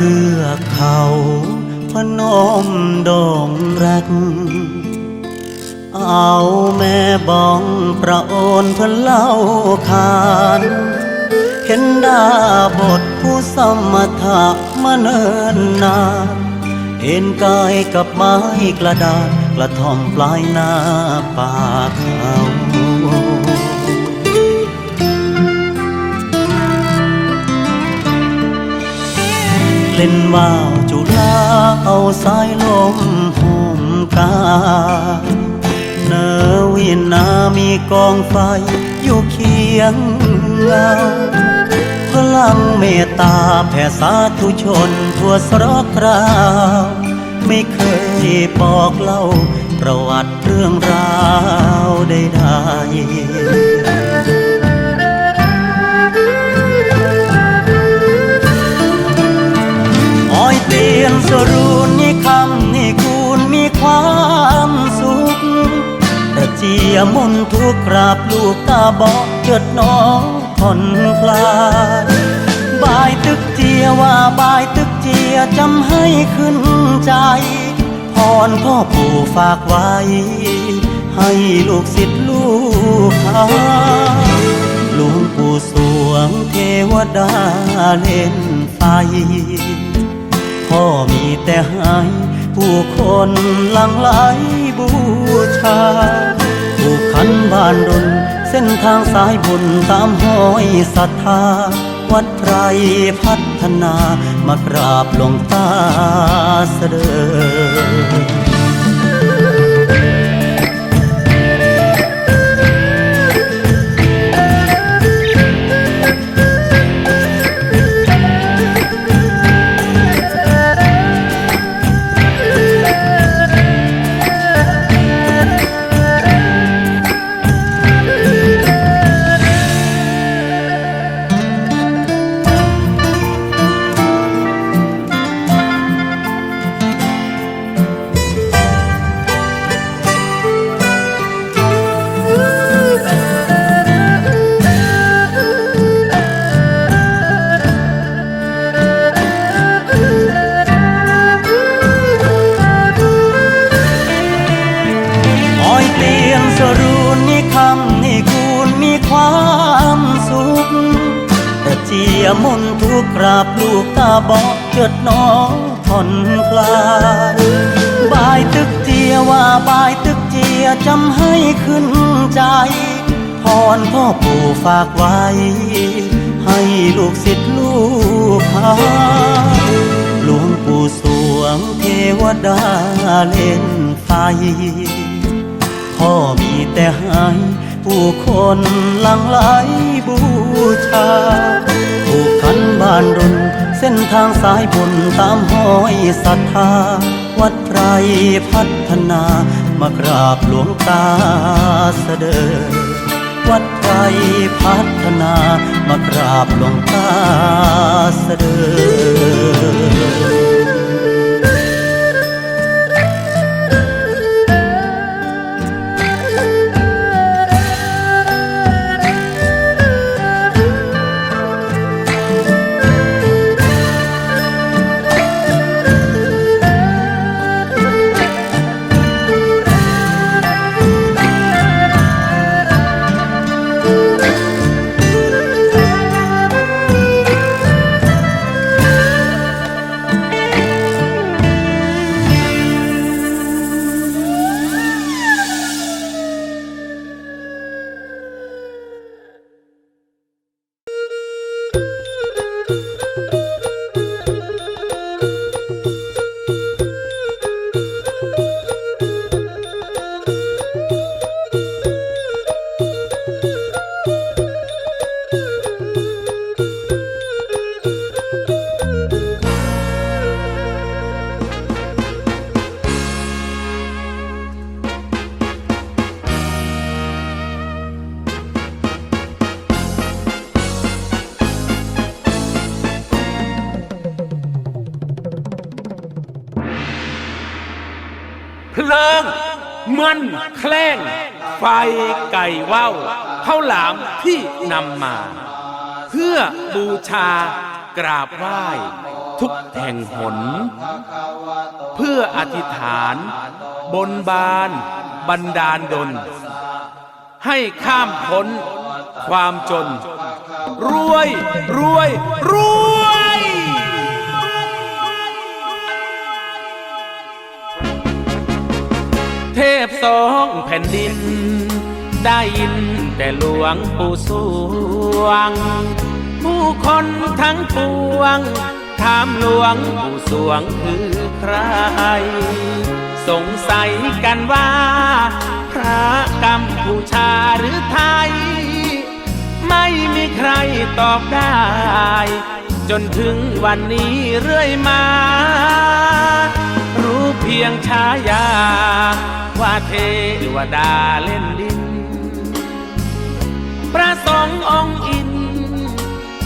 ทือกเขาพนมดงรัก เอาแม่บองพระโอนพนเล่าคานเห็นดาบทผู้สมถะมาเนินนานเอ็นกายกับไม้กระดานกระท่อมปลายนาป่าเขา เล่นว่าวจุฬาเอาสายลมห่มกาเนอวินามีกองไฟอยู่เคียงเงาพลังเมตตาแผ่สาธุชนทั่วสรกราว ไม่เคยบอกเล่าประวัติเรื่องราวใดๆ ยเตียนสรุนนี่คำนี่คูณมีความสุขแต่เจียมุนทุกข์กราบลูกตาบอกเกิดน้องผ่อนคลายบายตึกเจียว่าบายตึกเจียจำให้ขึ้นใจพรพ่อปู่ฝากไว้ ให้ลูกศิษย์ลูกหาหลวงปู่สวงเทวดาเล่นไฟ พ่อมีแต่ให้ผู้คนหลังไหลบูชาผู้ขันบ้านดนเส้นทางสายบุญตามห้อยศรัทธา วัดไพรพัฒนามากราบหลวงตาเสดอ เจียมนทุกข์กราบลูกตาบอกเกิดน้องผ่อนคลายบายตึกเจียว่าบายตึกเจียจำให้ขึ้นใจพรพ่อปู่ฝากไว้ ให้ลูกศิษย์ลูกหาหลวงปู่สวงเทวดาเล่นไฟพ่อมีแต่ให้ผู้คนหลังไหลบูชาานรุนเส้นทางสายบุญตามห้อยศรัทธา วัดไพรพัฒนามากราบหลวงตาเสดจวัดไพรพัฒนามากราบหลวงตาเสดจ มันแคล้งไฟไก่ว่าวข้าวหลามที่นำมา เพื่อบูชากราบไหว้ทุกแห่งหน เพื่ออธิษฐาน บนบานบันดาลดล ให้ข้ามพ้นความจน รวยรวยรวย พสองแผ่นดิน ได้ยินแต่หลวงปู่สวง ผู้คนทั้งปวง ถามหลวงปู่สวงคือใคร สงสัยกันว่า พระกัมพูชาหรือไทย ไม่มีใครตอบได้ จนถึงวันนี้เรื่อยมา รู้เพียงฉายา ว่าเทวดาเล่นดิน พระสงฆ์องค์อิน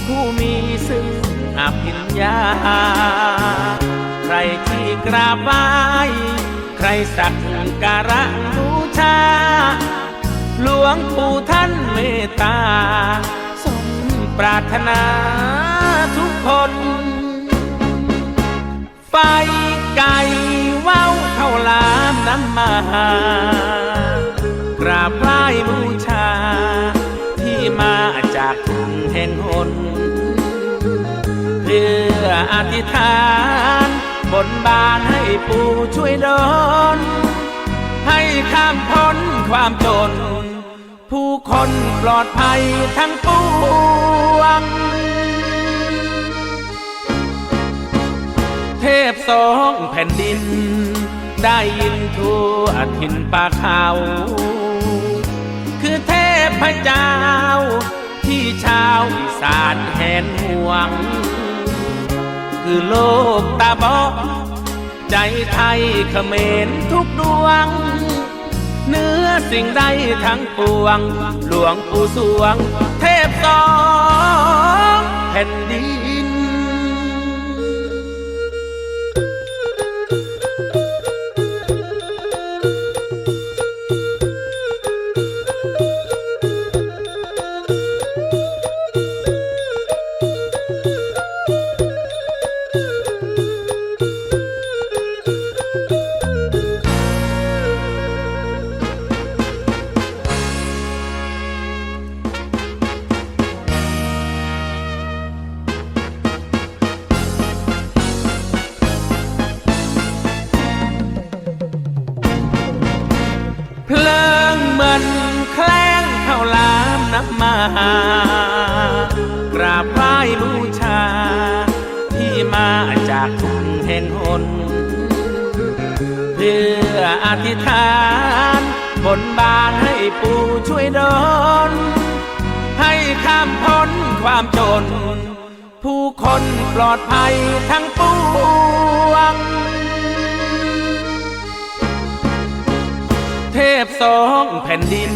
ผู้มีซึ่งอภิญญา ใครที่กราบไหว้ใครสักการะบูชา หลวงปู่ท่านเมตตา สมปรารถนาทุกคน ไฟไก่ว้าวเข้าลาำมากราบไหว้บูชา ที่มาจากทุกแห่งหนเพื่ออธิษฐานบนบานให้ปู่ช่วยดลให้ข้ามพ้นความจน ผู้คนปลอดภัยทั้งปวง เทพสองแผ่นดิน ได้ยินทั่วถิ่นป่าเขา คือเทพเจ้า ที่ชาวอีสานแหนห่วง คือโลกตาบอดใจไทยเขมรทุกดวง เนื้อสิ่งใดทั้งปวง หลวงปู่สวง เทพสองแผ่นดิน มากราบไหว้บูชา ที่มาจากทุกแห่งหน เพื่ออธิษฐานบนบานให้ปู่ช่วยดลให้ข้ามพ้นความจน ผู้คนปลอดภัยทั้งปวง เทพสองแผ่นดิน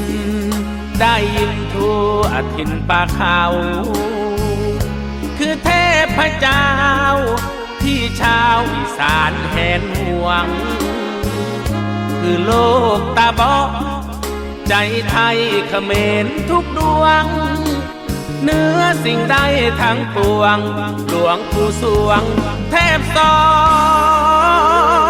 ได้ยินทั่วถิ่นป่าเขาคือเทพเจ้า ที่ชาวอีสานแหนห่วง คือโลกตาบอใจไทยเขมรทุกดวง เนื้อสิ่งใดทั้งปวง หลวงปู่สวง เทพสอง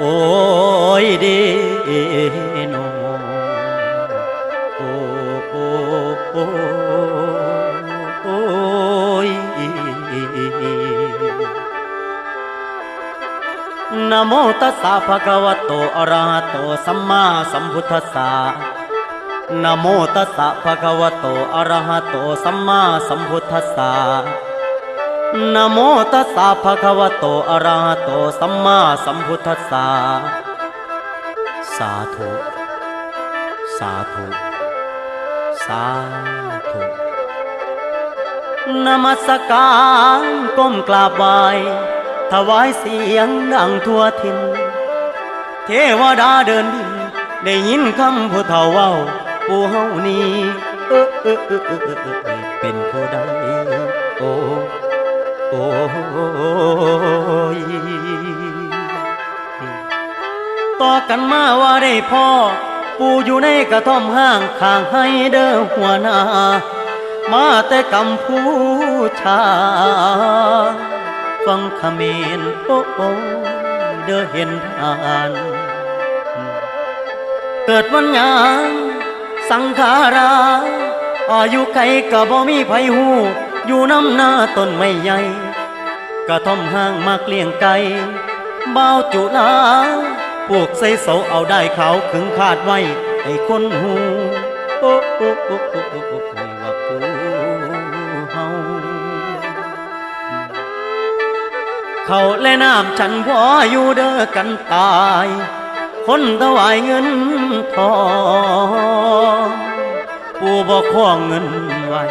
โอ้ยเดโนโอ้โอ้โอ้โอ้ยนโมตัสสะภะคะวะโตอะระหะโตสัมมาสัมพุทธัสสะนโมตัสสะภะคะวะโตอะระหะโตสัมมาสัมพุทธัสสะ นโมตัสสะภะคะวะโตอะระหะโตสัมมาสัมพุทธัสสะสาธุ สาธุ สาธุนมัสการก้มกราบไหว้ถวายเสียงดังทั่วทิน เทวดาเดินดิน ได้ยินคำผู้เฒ่าเว้าผู้เฮานี้เออเออเออเออเออเออเป็นผู้ใดโอ้ โอ้ยต่อกันมาว่าได้พ่อ ปู่อยู่ในกระท่อมห้างข้างให้เด้อหัวหน้า มาแต่กำพูชา ฟังเขมรโอ้โอ้เด้อเห็นทาน เกิดวันหยังสังขารา อายุไขก็บ่มีไผหู อยู่น้ำหน้าต้นไม้ใหญ่กระท่อมห้างมากเลี้ยงไก่เบาจุลาปลูกใส่เสาเอาได้เขาขึงคาดไว้ให้คนหูโอ้โอ้โอ้โอ้โอ้โอ้โอ้ว่าปูเฮาเขาและน้ำฉันพออยู่เด้อกันตาย คนถวายเงินทองปูบอกข้อเงินไว้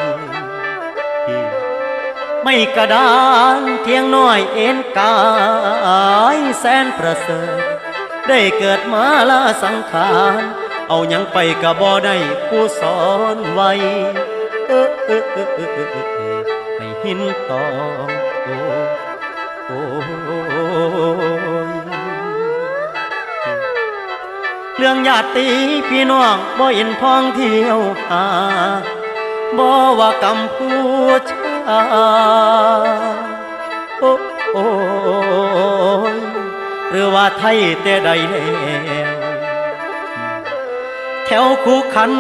ไม่กระดานเทียงน้อยเอ็นกายแสนประเสริฐ ได้เกิดมาลาสังขาร เอาหยังไปกระบ่ได้ผู้สอนไว้เออเออเออเออเออเออเออให้หินตองโอ้โอ้ยเรื่องญาติพี่น้องบ่เห็นพ้องเที่ยวหาบ่ว่ากำพูช โอ้โอ้ยหรือว่าไทยแต่ใดแล้วแถวคูขัน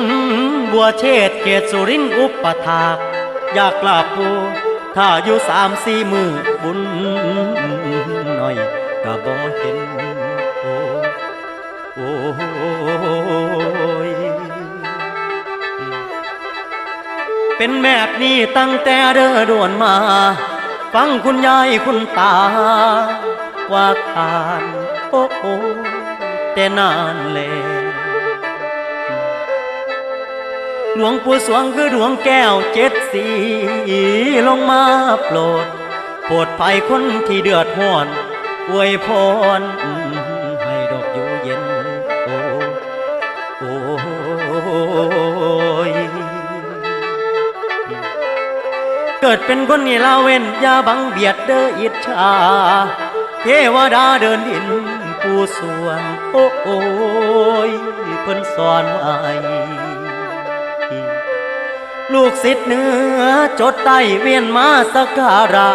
บัวเชษเกตสุรินทร์อุปถากอยากกราบปูถ้าอยู่สามสี่มือบุญหน่อยก็บ่เห็น โอ้โอ้ เป็นแบบนี้ตั้งแต่เด้อด่วนมา ฟังคุณยายคุณตา ว่าทานโอ้โอแต่นานแล้วหลวงปู่สวงคือดวงแก้วเจ็ดสีลงมาโปรดโปรดภัยคนที่เดือดร้อนอวยพร กิดเป็นคนนี่ลาเว้นอย่าบังเบียดเด้ออิจฉาเทวดาเดินดินผู้สวงโอ้โอยเพิ่นสอนไว้ลูกศิษย์เหนือจดใต้เวียนมาสักการะ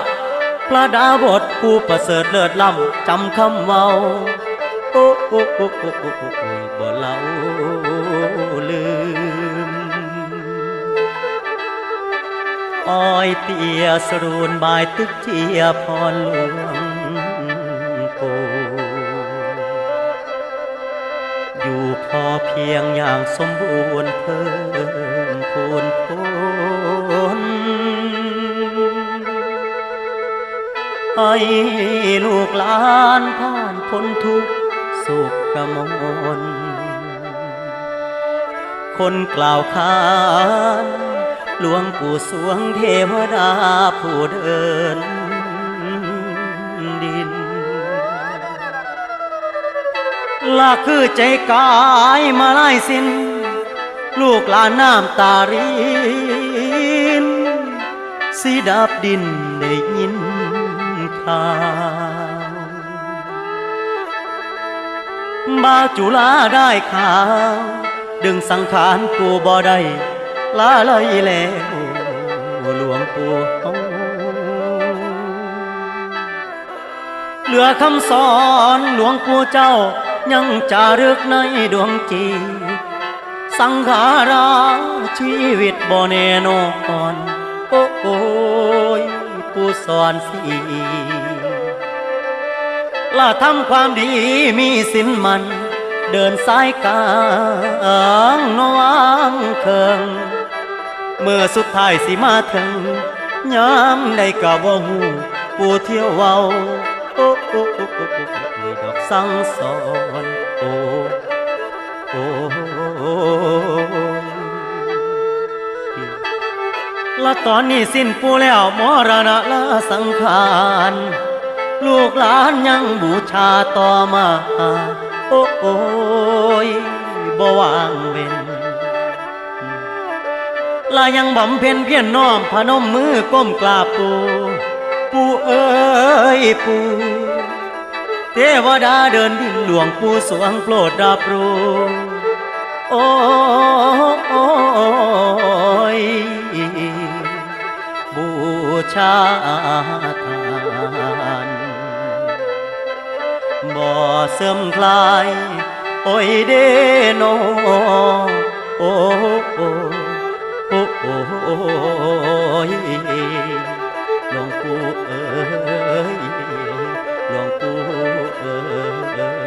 พระดาบทผู้ประเสริฐเลิศล้ำจำคำเว้า โอ้โอ้โอ้โอ้โอ้โอ้โอ้ยบ่เล่า อ้อยเตียสรูนบายตึกเจียพรหลวงโกอยู่พอเพียงอย่างสมบูรณ์เพิ่มพูนพ้นให้ลูกหลานผ่านพ้นทุกสุขกมลคนกล่าวขาน หลวงปู่สวงเทวดาผู้เดินดินลากคือใจกายมาไล่สิ้นลูกหลานน้ำตารินสีดับดินได้ยินข่าวบ่าวจุลาได้ข่าว ดึงสังขารปูบ่ได้ ลาเลยแล้วหลวงปู่เฮาเหลือคำสอนหลวงปู่เจ้ายังจารึกในดวงจิตสังขาราชีวิตบ่แน่นอนโอ้โอยผู้สอนสีล่าทำความดีมีสินมัน เดินสายกลางนวางเคิง เมื่อสุดท้ายสิมาถึงยามใดก็บ่ฮู้ปู่เที่ยวเว้าโอ้โอ้โอ้โอ้โอ้โอ้ดอกสังสอนโอ้โอ้และตอนนี้สิ้นปู่แล้วมรณะลาสังขารลูกหลานยังบูชาต่อมา โอ้โอยบ่วางเว้น ลายังบำเพ็ญเพียรน้อมพนมมือก้มกราบปูปูเอ้ยปูเทวดาเดินดินหลวงปูสวงโปรดรับรู้โอ้ยบูชาทานบ่เสื่อมคลาย โอ้ยเดโนโอ้โอ้ ยหลวงปู่เอ๋ยหลวงปู่เอ๋ย